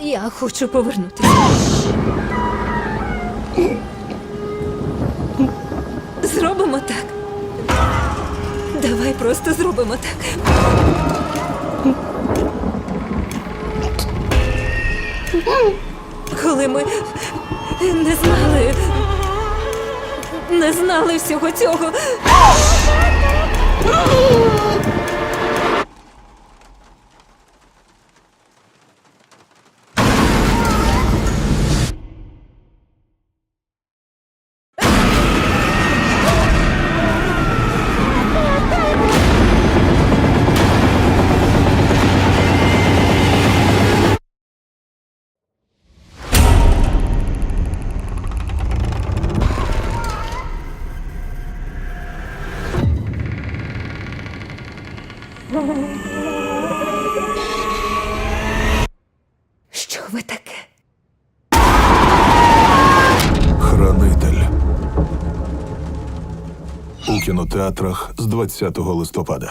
Я хочу повернутися. Зробимо так. Давай просто зробимо так. Коли ми не знали, не знали всього цього. Що ви таке? Хранитель. У кінотеатрах з 20 листопада.